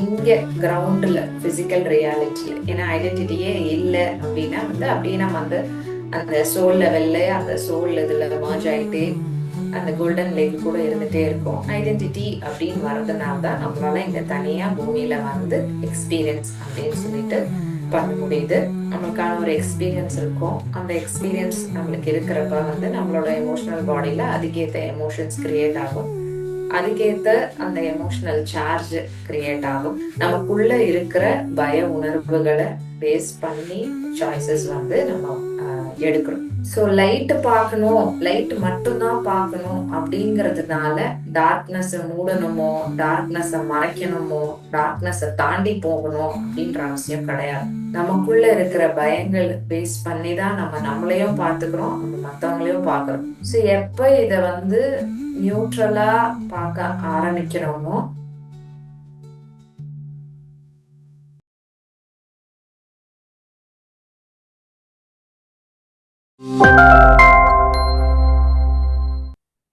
இங்கே கிரவுண்டில் ஃபிசிக்கல் ரியாலிட்டியில் ஏன்னா ஐடென்டிட்டியே இல்லை அப்படின்னா வந்து அப்படியே நம்ம வந்து அந்த சோல் லெவல்ல அந்த சோல் இதில் மர்ஜ் ஆகிட்டே அந்த கோல்டன் லேக் கூட இருந்துகிட்டே இருக்கும். ஐடென்டிட்டி அப்படின்னு வர்றதுனால தான் நம்மளால இங்கே தனியாக பூமியில் வந்து எக்ஸ்பீரியன்ஸ் அப்படின்னு சொல்லிட்டு பண்ண முடியுது. நம்மளுக்கான ஒரு எக்ஸ்பீரியன்ஸ் இருக்கும். அந்த எக்ஸ்பீரியன்ஸ் நம்மளுக்கு இருக்கிறப்ப வந்து நம்மளோட எமோஷனல் பாடியில் அதுக்கேற்ற எமோஷன்ஸ் கிரியேட் ஆகும். அதுக்கேற்ற அந்த எமோஷனல் சார்ஜ் கிரியேட் ஆகும். நமக்குள்ள இருக்கிற பய உணர்வுகளை பேஸ் பண்ணி சாய்ஸஸ் வந்து நம்ம எடுக்கிறோம். ஸோ லைட்டு பார்க்கணும் லைட் மட்டும்தான் பார்க்கணும் அப்படிங்கிறதுனால டார்க்னஸை மூடணுமோ டார்க்னஸை மறைக்கணுமோ டார்க்னஸை தாண்டி போகணும் அப்படின்ற அவசியம் கிடையாது. நமக்குள்ள இருக்கிற பயங்கள் பேஸ் பண்ணி தான் நம்ம நம்மளையும் பார்த்துக்கிறோம் நம்ம மற்றவங்களையும் பார்க்குறோம். ஸோ எப்போ இதை வந்து நியூட்ரலாக பார்க்க ஆரம்பிக்கிறோமோ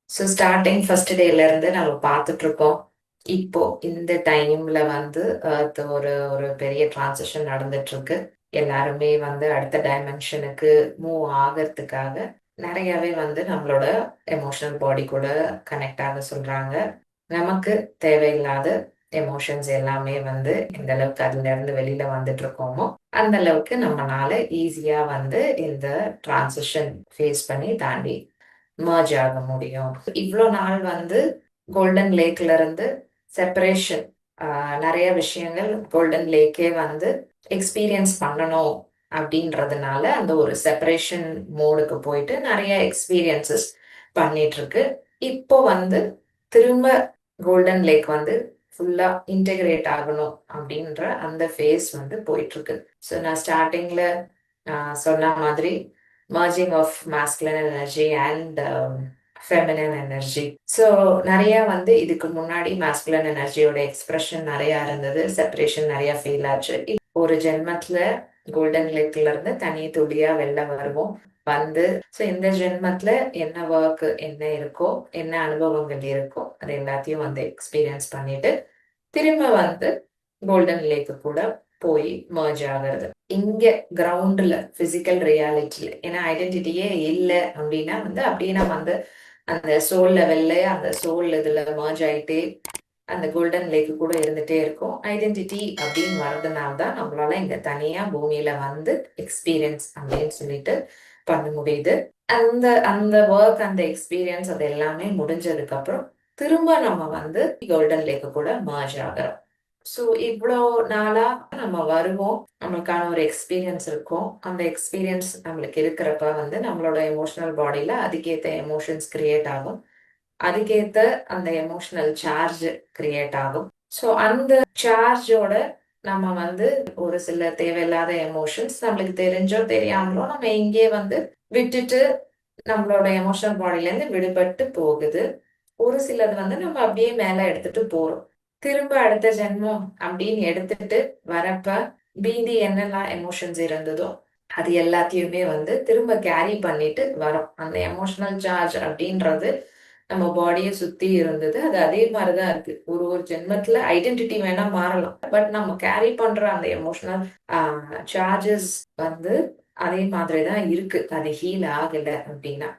ஸோ ஸ்டார்டிங் ஃபர்ஸ்ட் டேல இருந்து நம்ம பார்த்துட்ருக்கோம். இப்போ இந்த டைம்ல வந்து ஒரு ஒரு பெரிய டிரான்சிஷன் நடந்துட்டு இருக்கு எல்லாருமே வந்து அடுத்த டைமென்ஷனுக்கு மூவ் ஆகிறதுக்காக நிறையவே வந்து நம்மளோட எமோஷனல் பாடி கூட கனெக்ட் ஆக சொல்றாங்க. நமக்கு தேவையில்லாத எமோஷன்ஸ் எல்லாமே வந்து எந்த அளவுக்கு அதுல இருந்து வெளியில வந்துட்டு இருக்கோமோ அந்த அளவுக்கு நம்மனால ஈஸியா வந்து இந்த டிரான்சிஷன் ஃபேஸ் பண்ணி தாண்டி மர்ஜ் ஆக முடியும். இவ்வளோ நாள் வந்து கோல்டன் லேக்ல இருந்து செப்பரேஷன் நிறைய விஷயங்கள் கோல்டன் லேக்கே வந்து எக்ஸ்பீரியன்ஸ் பண்ணணும் அப்படின்றதுனால அந்த ஒரு செப்பரேஷன் மோடுக்கு போயிட்டு நிறைய எக்ஸ்பீரியன்சஸ் பண்ணிட்டு இருக்கு. இப்போ வந்து திரும்ப கோல்டன் லேக் வந்து ஃபுல்லா இன்டெகிரேட் ஆகணும் அப்படின்ற அந்த ஃபேஸ் வந்து போயிட்டு இருக்கு ஸோ நான் ஸ்டார்டிங்ல சொன்ன மாதிரி merging of masculine energy and feminine energy so நிறைய வந்து இதுக்கு முன்னாடி மாஸ்குலன் எனர்ஜியோட எக்ஸ்பிரஷன் நிறைய இருந்தது செப்பரேஷன் நிறைய ஃபீல் ஆச்சு. ஒரு ஜென்மத்துல கோல்டன் லேக்ல இருந்து தனி துளியா வெளில வருவோம் வந்து ஸோ இந்த ஜென்மத்துல என்ன ஒர்க் என்ன இருக்கோ என்ன அனுபவங்கள் இருக்கோ அது எல்லாத்தையும் வந்து எக்ஸ்பீரியன்ஸ் பண்ணிட்டு திரும்ப வந்து கோல்டன் லேக்கு கூட போய் மர்ஜ் ஆகிறது. இங்க கிரவுண்ட்ல பிசிக்கல் ரியாலிட்டியில ஏன்னா ஐடென்டிட்டியே இல்லை அப்படின்னா வந்து அப்படியே நம்ம வந்து அந்த சோல் லெவல்ல அந்த சோல் இதுல மர்ஜ் ஆயிட்டே அந்த கோல்டன் லேக்கு கூட இருந்துட்டே இருக்கும். ஐடென்டிட்டி அப்படின்னு வர்றதுனால தான் நம்மளால இங்க தனியா பூமியில வந்து எக்ஸ்பீரியன்ஸ் அப்படின்னு சொல்லிட்டு பண்ண முடியுது. அந்த அந்த ஒர்க் அந்த எக்ஸ்பீரியன்ஸ் அது எல்லாமே முடிஞ்சதுக்கு அப்புறம் திரும்ப நம்ம வந்து கோல்டன் லேக்கு கூட மர்ஜ் ஆகிறோம். ஸோ இவ்வளோ நாளா நம்ம வருவோம். நம்மளுக்கான ஒரு எக்ஸ்பீரியன்ஸ் இருக்கும். அந்த எக்ஸ்பீரியன்ஸ் நம்மளுக்கு இருக்கிறப்ப வந்து நம்மளோட எமோஷனல் பாடியில அதுக்கேற்ற எமோஷன்ஸ் கிரியேட் ஆகும். அதுக்கேற்ற அந்த எமோஷனல் சார்ஜ் கிரியேட் ஆகும். ஸோ அந்த சார்ஜோட நம்ம வந்து ஒரு சில தேவையில்லாத எமோஷன்ஸ் நம்மளுக்கு தெரிஞ்சோ தெரியாமலோ நம்ம இங்கே வந்து விட்டுட்டு நம்மளோட எமோஷனல் பாடியில இருந்து விடுபட்டு போகுது. ஒரு சிலது வந்து நம்ம அப்படியே மேல எடுத்துட்டு போறோம். திரும்ப அடுத்த ஜென்மம் அப்படின்னு எடுத்துட்டு வரப்ப மீதி என்னெல்லாம் எமோஷன்ஸ் இருந்ததோ அது எல்லாத்தையுமே வந்து திரும்ப கேரி பண்ணிட்டு வரோம். அந்த எமோஷனல் சார்ஜ் அப்படின்றது நம்ம பாடியை சுத்தி இருந்தது. அது அதே மாதிரிதான் இருக்கு. ஒரு ஒரு ஜென்மத்துல ஐடென்டிட்டி வேணா மாறலாம். பட் நம்ம கேரி பண்ற அந்த எமோஷனல் சார்ஜஸ் வந்து அதே மாதிரி தான் இருக்கு. அது ஹீல் ஆகல அப்படின்னா.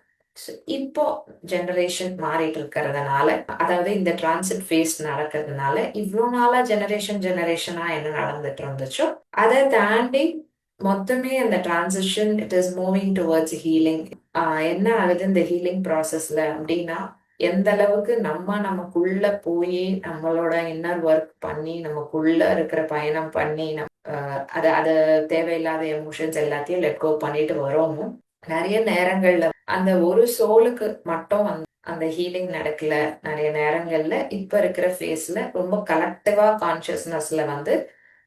இப்போ ஜெனரேஷன் மாறிட்டு இருக்கிறதுனால அதாவது இந்த டிரான்சிட் ஃபேஸ் நடக்கிறதுனால இவ்வளோ நாளா ஜெனரேஷன் ஜெனரேஷனா என்ன நடந்துட்டு இருந்துச்சோ அதை தாண்டி மொத்தமே அந்த transition it is moving towards healing என்ன ஆகுது இந்த ஹீலிங் ப்ராசஸ்ல அப்படின்னா எந்த அளவுக்கு நம்ம நமக்குள்ள போய் நம்மளோட இன்னர் ஒர்க் பண்ணி நமக்குள்ள இருக்கிற பயணம் பண்ணி நம் ஆஹ் அதை அத தேவையில்லாத எமோஷன்ஸ் எல்லாத்தையும் லெட் கோ பண்ணிட்டு வரோமோ நிறைய நேரங்கள்ல அந்த ஒரு சோலுக்கு மட்டும் அந்த ஹீலிங் நடக்கல நிறைய நேரங்கள்ல இப்ப இருக்கிற ஃபேஸ்ல ரொம்ப கலெக்டிவா கான்சியஸ்னஸ்ல வந்து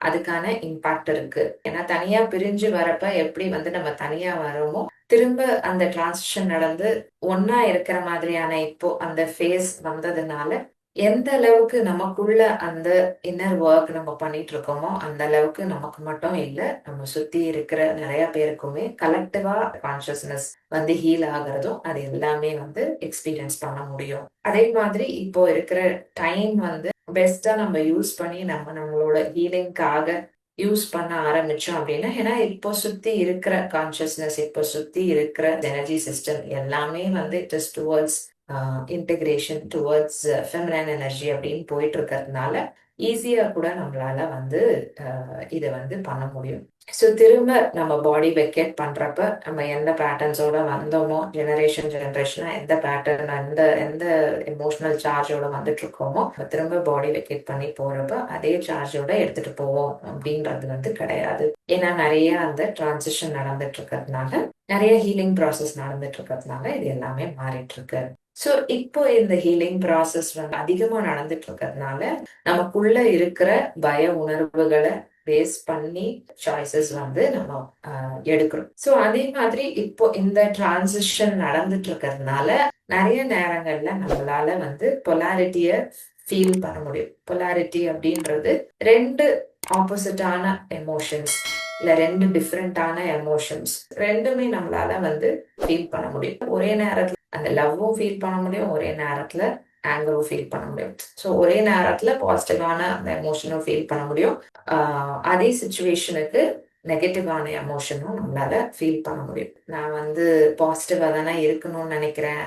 அதுக்கான இம்பாக்ட் இருக்கு. ஏன்னா தனியா பிரிஞ்சு வரப்ப எப்படி வந்து நம்ம தனியா வரோமோ திரும்ப அந்த டிரான்சிஷன் நடந்து ஒன்னா இருக்கிற மாதிரியான இப்போ அந்த ஃபேஸ் வந்ததுனால எந்த அளவுக்கு நமக்குள்ள அந்த இன்னர் ஒர்க் நம்ம பண்ணிட்டு இருக்கோமோ அந்த அளவுக்கு நமக்கு மட்டும் இல்லை நம்ம சுத்தி இருக்கிற நிறைய பேருக்குமே கலெக்டிவா கான்சியஸ்னஸ் வந்து ஹீல் ஆகுறதும் அது எல்லாமே வந்து எக்ஸ்பீரியன்ஸ் பண்ண முடியும். அதே மாதிரி இப்போ இருக்கிற டைம் வந்து பெஸ்ட்டா நம்ம யூஸ் பண்ணி நம்ம நம்மளோட ஹீலிங்காக யூஸ் பண்ண ஆரம்பிச்சோம் அப்படின்னா ஏன்னா இப்போ சுத்தி இருக்கிற கான்சியஸ்னஸ் இப்போ சுத்தி இருக்கிற எனர்ஜி சிஸ்டம் எல்லாமே வந்து it is towards integration towards feminine energy அப்படின்னு போயிட்டு இருக்கிறதுனால ஈஸியாக கூட நம்மளால வந்து இதை வந்து பண்ண முடியும். ஸோ திரும்ப நம்ம பாடி வெக்கேட் பண்ணுறப்ப நம்ம எந்த பேட்டர்ன்ஸோட வந்தோமோ ஜெனரேஷன் ஜெனரேஷனாக எந்த பேட்டர்ன் எந்த எந்த எமோஷனல் சார்ஜோட வந்துட்டு இருக்கோமோ திரும்ப பாடி வெக்கேட் பண்ணி போகிறப்ப அதே சார்ஜோட எடுத்துட்டு போவோம் அப்படின்றது வந்து கிடையாது. ஏன்னா நிறைய அந்த டிரான்சிஷன் நடந்துட்டு இருக்கிறதுனால நிறைய ஹீலிங் ப்ராசஸ் நடந்துட்டு இருக்கிறதுனால இது எல்லாமே மாறிட்டு இருக்கு ஸோ இப்போ இந்த ஹீலிங் ப்ராசஸ் வந்து அதிகமாக நடந்துட்டு இருக்கிறதுனால நமக்குள்ள இருக்கிற பய உணர்வுகளை பேஸ் பண்ணி சாய்ஸஸ் வந்து நம்ம எடுக்கிறோம். ஸோ அதே மாதிரி இப்போ இந்த டிரான்சிஷன் நடந்துட்டு இருக்கிறதுனால நிறைய நேரங்கள்ல நம்மளால வந்து பொலாரிட்டிய ஃபீல் பண்ண முடியும். பொலாரிட்டி அப்படின்றது ரெண்டு ஆப்போசிட்டான எமோஷன்ஸ் இல்ல ரெண்டு டிஃப்ரெண்டான எமோஷன்ஸ் ரெண்டுமே நம்மளால வந்து ஃபீல் பண்ண முடியும். ஒரே நேரத்துல அந்த லவ்வும் ஃபீல் பண்ண முடியும் ஒரே நேரத்தில் ஆங்கரும் ஃபீல் பண்ண முடியும். ஸோ ஒரே நேரத்தில் பாசிட்டிவான அந்த எமோஷனும் ஃபீல் பண்ண முடியும். அதே சுச்சுவேஷனுக்கு நெகட்டிவான எமோஷனும் நம்மளால ஃபீல் பண்ண முடியும். நான் வந்து பாசிட்டிவாக தானே இருக்கணும்னு நினைக்கிறேன்.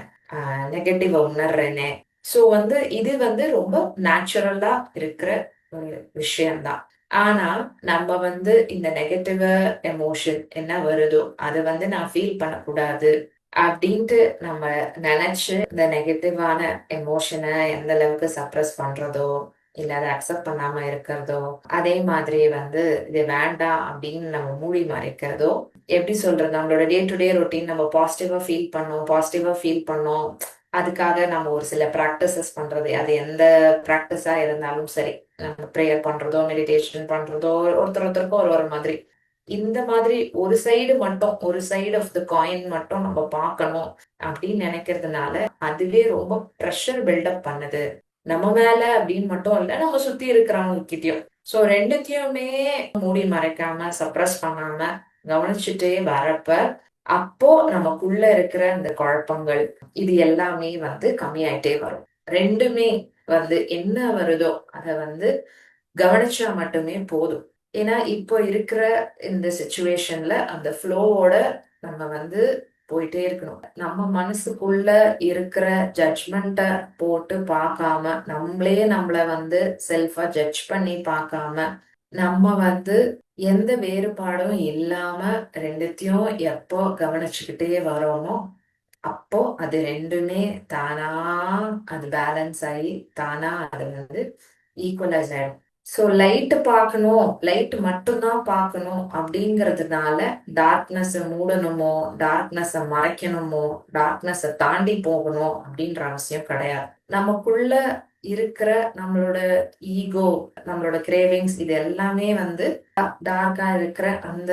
நெகட்டிவாக உணர்றேனே. ஸோ வந்து இது வந்து ரொம்ப நேச்சுரலா இருக்கிற ஒரு விஷயம்தான். ஆனா நம்ம வந்து இந்த நெகட்டிவ் எமோஷன் என்ன வருதோ அதை வந்து நான் ஃபீல் பண்ணக்கூடாது. அப்படின்ட்டு நம்ம நினைச்சு இந்த நெகட்டிவான எமோஷனை எந்த அளவுக்கு சப்ரஸ் பண்றதோ இல்ல அதை அக்செப்ட் பண்ணாம இருக்கிறதோ அதே மாதிரி வந்து இது வேண்டாம் அப்படின்னு நம்ம மூடி மறைக்கிறதோ எப்படி சொல்றது நம்மளோட டே டு டே ரொட்டீன் நம்ம பாசிட்டிவா ஃபீல் பண்ணோம் பாசிட்டிவா ஃபீல் பண்ணோம் அதுக்காக நம்ம ஒரு சில ப்ராக்டிசஸ் பண்றது அது எந்த ப்ராக்டிஸா இருந்தாலும் சரி. நம்ம ப்ரேயர் பண்றதோ மெடிடேஷன் பண்றதோ ஒருத்தர் ஒருத்தருக்கும் ஒரு ஒரு மாதிரி. இந்த மாதிரி ஒரு சைடு மட்டும் ஒரு சைடு ஆஃப் த காயின் மட்டும் நம்ம பார்க்கணும் அப்படின்னு நினைக்கிறதுனால அதுவே ரொம்ப ப்ரெஷர் பில்டப் பண்ணுது. நம்ம மேல அப்படின்னு மட்டும் இல்ல நம்ம சுத்தி இருக்கிறவங்க கிட்டயும் சோ ரெண்டுத்தையுமே மூடி மறைக்காம சப்ரஸ் பண்ணாம கவனிச்சுட்டே வரப்ப அப்போ நமக்குள்ள இருக்கிற அந்த குழப்பங்கள் இது எல்லாமே வந்து கம்மியாயிட்டே வரும். ரெண்டுமே வந்து என்ன வருதோ அத வந்து கவனிச்சா மட்டுமே போதும். ஏன்னா இப்போ இருக்கிற இந்த சுச்சுவேஷன்ல அந்த ஃப்ளோவோட நம்ம வந்து போயிட்டே இருக்கணும். நம்ம மனசுக்குள்ள இருக்கிற ஜட்ஜ்மெண்ட்டை போட்டு பார்க்காம நம்மளே நம்மள வந்து செல்ஃபா ஜட்ஜ் பண்ணி பார்க்காம நம்ம வந்து எந்த வேறுபாடும் இல்லாம ரெண்டுத்தையும் எப்போ கவனிச்சுக்கிட்டே வரோமோ அப்போ அது ரெண்டுமே தானா அது பேலன்ஸ் ஆகி தானா அது வந்து ஈக்குவலைஸ் ஆயிடும். ஸோ லைட்டு பார்க்கணும் லைட் மட்டும்தான் பார்க்கணும் அப்படிங்கிறதுனால டார்க்னஸ்ஸை மூடணுமோ டார்க்னஸை மறைக்கணுமோ டார்க்னஸ்ஸை தாண்டி போகணும் அப்படின்ற அவசியம் கிடையாது. நமக்குள்ள இருக்கிற நம்மளோட ஈகோ நம்மளோட கிரேவிங்ஸ் இது எல்லாமே வந்து டார்க்கா இருக்கிற அந்த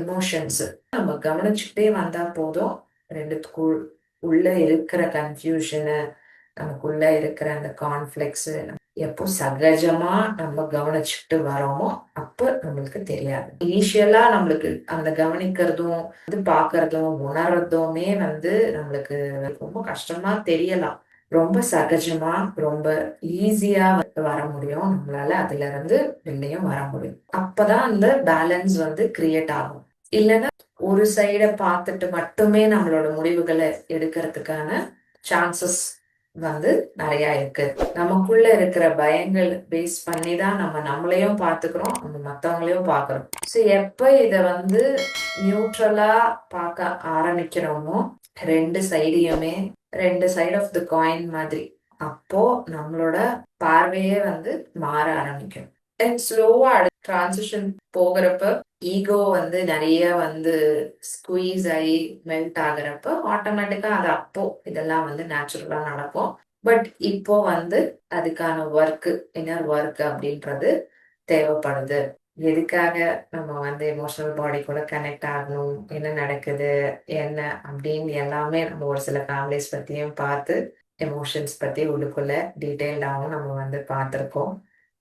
எமோஷன்ஸ் நம்ம கவனிச்சுக்கிட்டே வந்தா போதும். ரெண்டுத்துக்குள் உள்ள இருக்கிற கன்ஃபியூஷனை நமக்குள்ள இருக்கிற அந்த கான்ஃபிளிக்ஸ் எப்போ சகஜமா நம்ம கவனிச்சுட்டு வரோமோ அப்ப நம்மளுக்கு தெரியாது. இனிஷியலா நம்மளுக்கு அந்த கவனிக்கிறதும் வந்து பாக்குறதும் உணர்றதுமே வந்து நம்மளுக்கு ரொம்ப கஷ்டமா தெரியலாம். ரொம்ப சகஜமா ரொம்ப ஈஸியா வர முடியும். நம்மளால அதுல இருந்து வெளிலையும் வர முடியும். அப்பதான் அந்த பேலன்ஸ் வந்து கிரியேட் ஆகும். இல்லைன்னா ஒரு சைடை பார்த்துட்டு மட்டுமே நம்மளோட முடிவுகளை எடுக்கிறதுக்கான சான்சஸ் வந்து நிறைய இருக்கு. நமக்குள்ள இருக்கிற பயங்கள் பேஸ் பண்ணி தான் நம்ம நம்மளையும் பார்த்துக்கிறோம் நம்ம மற்றவங்களையும் பார்க்குறோம். ஸோ எப்போ இதை வந்து நியூட்ரலா பார்க்க ஆரம்பிக்கிறோமோ ரெண்டு சைடையுமே ரெண்டு சைடு ஆஃப் த காயின் மாதிரி அப்போ நம்மளோட பார்வையே வந்து மாற ஆரம்பிக்கும். அண்ட் ஸ்லோவா டிரான்சிஷன் போகிறப்ப ஈகோ வந்து நிறைய வந்து ஸ்குவீஸ் ஆகி மெல்ட் ஆகிறப்ப ஆட்டோமேட்டிக்கா அது அப்போ இதெல்லாம் வந்து நேச்சுரலா நடக்கும். பட் இப்போ வந்து அதுக்கான ஒர்க் இன்னர் ஒர்க் அப்படின்றது தேவைப்படுது. எதுக்காக நம்ம வந்து எமோஷனல் பாடி கூட கனெக்ட் ஆகணும் என்ன நடக்குது என்ன அப்படின்னு எல்லாமே நம்ம ஒரு சில ஃபேமிலிஸ் பத்தியும் பார்த்து எமோஷன்ஸ் பத்தி உள்ளுக்குள்ள டீட்டெயில்டாகவும் நம்ம வந்து பார்த்துருக்கோம்.